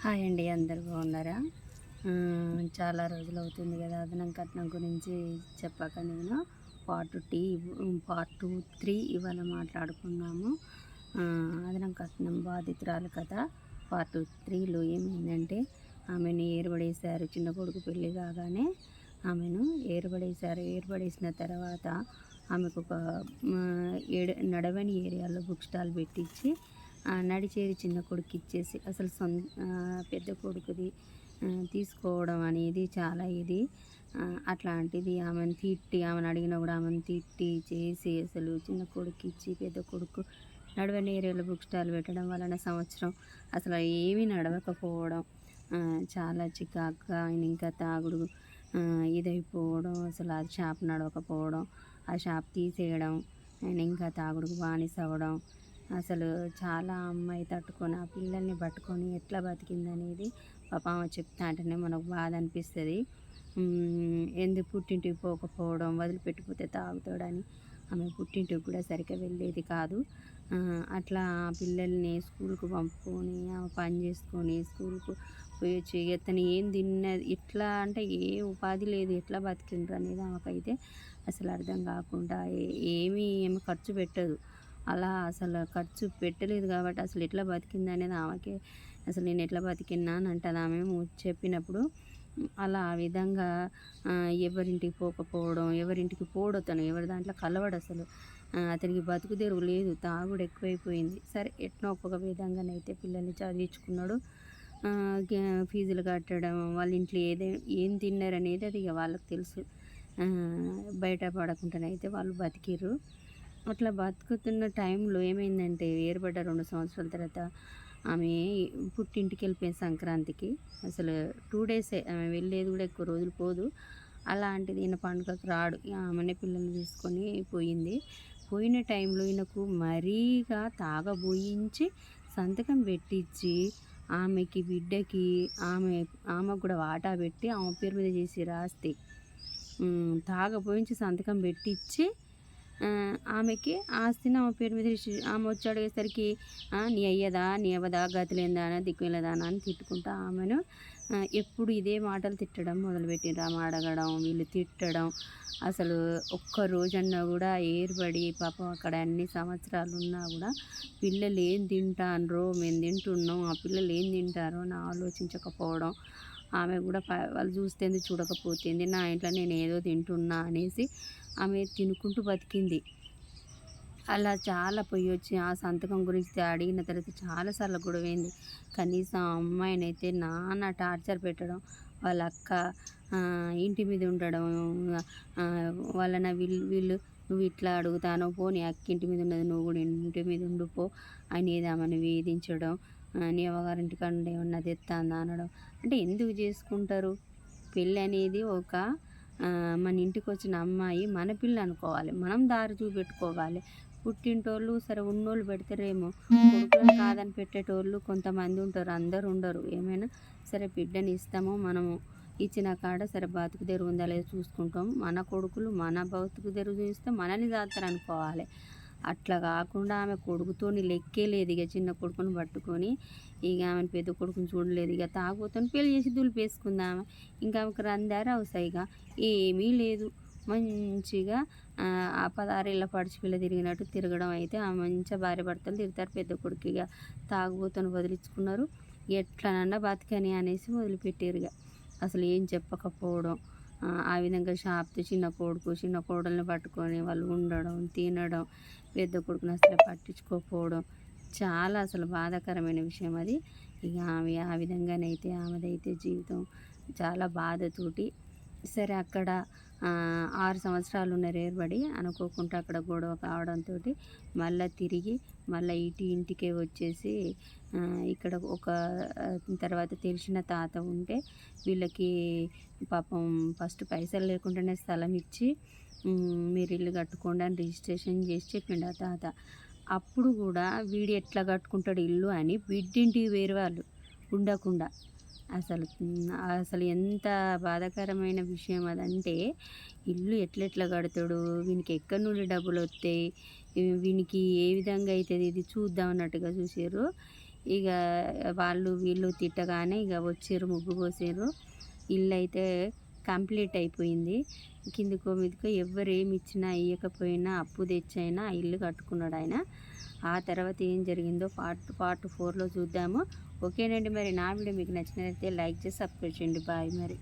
Hi అండి అందరు బాగున్నారా? చాలా రోజులు అవుతుంది కదా అదనం కట్నం గురించి చెప్పాక నేను పార్ట్ టీ పార్ట్ టూ త్రీ ఇవాళ మాట్లాడుకున్నాము. అదనం కట్నం బాధితురాలు కదా పార్ట్ త్రీలో ఏమైందంటే ఆమెను ఏర్పడేశారు చిన్న కొడుకు పెళ్ళి కాగానే ఆమెను ఏర్పడేశారు. ఏర్పడేసిన తర్వాత ఆమెకు ఒక ఏడు నడవని ఏరియాలో బుక్ స్టాల్ పెట్టించి నడిచేది చిన్న కొడుకు ఇచ్చేసి అసలు సొంత పెద్ద కొడుకుది తీసుకోవడం అనేది చాలా ఇది. అట్లాంటిది ఆమెను తిట్టి ఆమెను అడిగినా కూడా ఆమెను తిట్టి చేసి అసలు చిన్న కొడుకు ఇచ్చి పెద్ద కొడుకు నడవని ఏరియాలో బుక్ స్టాల్ పెట్టడం వలన సంవత్సరం అసలు ఏమీ నడవకపోవడం చాలా చికాకుగా ఆయన ఇంకా తాగుడు ఇదైపోవడం అసలు ఆ షాప్ నడవకపోవడం ఆ షాప్ తీసేయడం ఆయన ఇంకా తాగుడుకు బానిస అవ్వడం అసలు చాలా అమ్మాయి తట్టుకొని ఆ పిల్లల్ని పట్టుకొని ఎట్లా బతికిందనేది పాప ఆమె చెప్తా అంటేనే మనకు బాధ అనిపిస్తుంది. ఎందుకు పుట్టింటికి పోకపోవడం వదిలిపెట్టిపోతే తాగుతాడని ఆమె పుట్టింటికి కూడా సరిగ్గా వెళ్ళేది కాదు. అట్లా ఆ పిల్లల్ని స్కూల్కి పంపుకొని ఆమె పని చేసుకొని స్కూల్కు పోయి వచ్చి ఎత్తని ఏం తిన్నది ఎట్లా అంటే ఏ ఉపాధి లేదు ఎట్లా బతికిండ్రు అనేది ఆమెకైతే అసలు అర్థం కాకుండా ఏమీ ఏమి ఖర్చు పెట్టదు. అలా అసలు ఖర్చు పెట్టలేదు కాబట్టి అసలు ఎట్లా బతికింది అనేది ఆమెకే అసలు నేను ఎట్లా బతికినా అని అంటుంది ఆమె. చెప్పినప్పుడు అలా ఆ విధంగా ఎవరింటికి పోకపోవడం ఎవరింటికి పోడు అతను ఎవరి దాంట్లో కలవడు అసలు. అతనికి బతుకు తెరువు లేదు తాగుడు ఎక్కువైపోయింది. సరే ఎట్నో ఒక్కొక్క విధంగానైతే పిల్లల్ని చదివించుకున్నాడు. ఫీజులు కట్టడం వాళ్ళ ఇంట్లో ఏదే ఏం తిన్నారనేది అది ఇక వాళ్ళకి తెలుసు. బయట పడకుండానైతే వాళ్ళు బతికిర్రు. అట్లా బతుకుతున్న టైంలో ఏమైందంటే ఏర్పడ్డ రెండు సంవత్సరాల తర్వాత ఆమె పుట్టింటికి వెళ్ళిపోయింది సంక్రాంతికి. అసలు టూ డేసే ఆమె వెళ్ళేది కూడా ఎక్కువ రోజులు పోదు. అలాంటిది ఈయన పండుగకు రాడు. ఆమెనే పిల్లల్ని తీసుకొని పోయింది. పోయిన టైంలో ఈయనకు మరీగా తాగబోయించి సంతకం పెట్టించి ఆమెకి బిడ్డకి ఆమె ఆమెకు కూడా వాటా పెట్టి ఆమె పేరు మీద చేసి రాస్తే తాగబోయించి సంతకం పెట్టించి ఆమెకి ఆస్తిని ఆమె పేరు మీద ఆమె వచ్చి అడిగేసరికి నీ అయ్యదా నీ అవ్వదా గతిలేందా దిక్కులేదా అని తిట్టుకుంటా ఆమెను. ఎప్పుడు ఇదే మాటలు తిట్టడం మొదలుపెట్టిండ్రు. ఆమె అడగడం వీళ్ళు తిట్టడం. అసలు ఒక్క రోజన్నా కూడా ఏర్పడి పాపం అక్కడ అన్ని సంవత్సరాలు ఉన్నా కూడా పిల్లలు ఏం తింటారో మేము తింటున్నాం. ఆ పిల్లలు ఏం తింటారో అని ఆలోచించకపోవడం. ఆమె కూడా వాళ్ళు చూస్తేంది చూడకపోతుంది నా ఇంట్లో నేను ఏదో తింటున్నా అనేసి ఆమె తినుకుంటూ బతికింది. అలా చాలా పోయి వచ్చి ఆ సంతకం గురించి అడిగిన తర్వాత చాలాసార్లు గొడవైంది. కనీసం అమ్మాయినైతే నాన్న టార్చర్ పెట్టడం వాళ్ళ అక్క ఇంటి మీద ఉండడం వాళ్ళన వీళ్ళు వీళ్ళు నువ్వు ఇట్లా అడుగుతానో పో నీ అక్క ఇంటి మీద ఉన్నది నువ్వు కూడా ఇంటి మీద ఉండిపో అనేది ఆమెను వేధించడం నీ అవ్వగారింటి కాడ ఏమన్నా తెత్తాందా అనడం. అంటే ఎందుకు చేసుకుంటారు? పెళ్ళి అనేది ఒక మన ఇంటికి వచ్చిన అమ్మాయి మన పిల్ల అనుకోవాలి మనం దారి చూపెట్టుకోవాలి. పుట్టింటోళ్ళు సరే ఉన్నోళ్ళు పెడతారేమో. కొడుకులను కాదని పెట్టేటోళ్ళు కొంతమంది ఉంటారు. అందరు ఉండరు. ఏమైనా సరే బిడ్డని ఇస్తామో. మనము ఇచ్చిన కాడ సరే బతుకు తెరువు ఉందా లేదో చూసుకుంటాం మన కొడుకులు మన బతుకు తెరువు చూస్తే మనల్ని దాతారు అనుకోవాలి అట్లా కాకుండా ఆమె కొడుకుతోని లెక్కే లేదు ఇక చిన్న కొడుకుని పట్టుకొని. ఇక ఆమె పెద్ద కొడుకుని చూడలేదు. ఇక తాగుతోని పెళ్ళి చేసి దులిపేసుకుందాం ఇంకా ఆమెకు రందారు ఇక. ఏమీ లేదు. మంచిగా ఆ, పదారేళ్ళ పడిచిపిల్ల తిరిగినట్టు తిరగడం అయితే ఆ మంచిగా భార్య భర్తలు తిరుగుతారు పెద్ద కొడుకు ఇక. తాగుబోతను వదిలించుకున్నారు. ఎట్లనన్నా బతికని అనేసి వదిలిపెట్టారు ఇక. అసలు ఏం చెప్పకపోవడం. ఆ, విధంగా షాప్తో చిన్న కొడుకు చిన్న కోడల్ని పట్టుకొని వాళ్ళు ఉండడం తినడం పెద్ద కొడుకుని అసలు పట్టించుకోకపోవడం చాలా అసలు బాధాకరమైన విషయం అది. ఇక ఆమె ఆ విధంగానైతే ఆమెదైతే జీవితం చాలా బాధతోటి సరే అక్కడ ఆరు సంవత్సరాలు ఉన్నారు ఏర్పడి అనుకోకుండా అక్కడ గొడవ కావడంతో మళ్ళీ తిరిగి మళ్ళీ ఇటు ఇంటికే వచ్చేసి ఇక్కడ ఒక తర్వాత తెలిసిన తాత ఉంటే వీళ్ళకి పాపం ఫస్ట్ పైసలు లేకుండానే స్థలం ఇచ్చి మీరు ఇల్లు కట్టుకోండి అని రిజిస్ట్రేషన్ చేసి చెప్పిండు ఆ తాత. అప్పుడు కూడా వీడు ఎట్లా కట్టుకుంటాడు ఇల్లు అని బిడ్డింటికి వేరే వాళ్ళు ఉండకుండా అసలు అసలు ఎంత బాధాకరమైన విషయం అదంటే ఇల్లు ఎట్లెట్లా కడతాడు వీనికి ఎక్కడి నుండి డబ్బులు వస్తాయి వీనికి ఏ విధంగా అవుతుంది ఇది చూద్దాం అన్నట్టుగా చూసారు ఇక వాళ్ళు వీళ్ళు తిట్టగానే ఇక వచ్చారు ముగ్గు పోసారు ఇల్లు అయితే కంప్లీట్ అయిపోయింది. కిందికో మీదకో ఎవరు ఇచ్చినా ఇవ్వకపోయినా అప్పు తెచ్చైనా ఇల్లు కట్టుకున్నాడు ఆయన. ఆ తర్వాత ఏం జరిగిందో పార్ట్ పార్ట్ ఫోర్లో చూద్దాము. ఓకేనండి మరి నా వీడియో మీకు నచ్చినట్లయితే లైక్ చేసి సబ్స్క్రైబ్ చేయండి. బాయ్ మరి.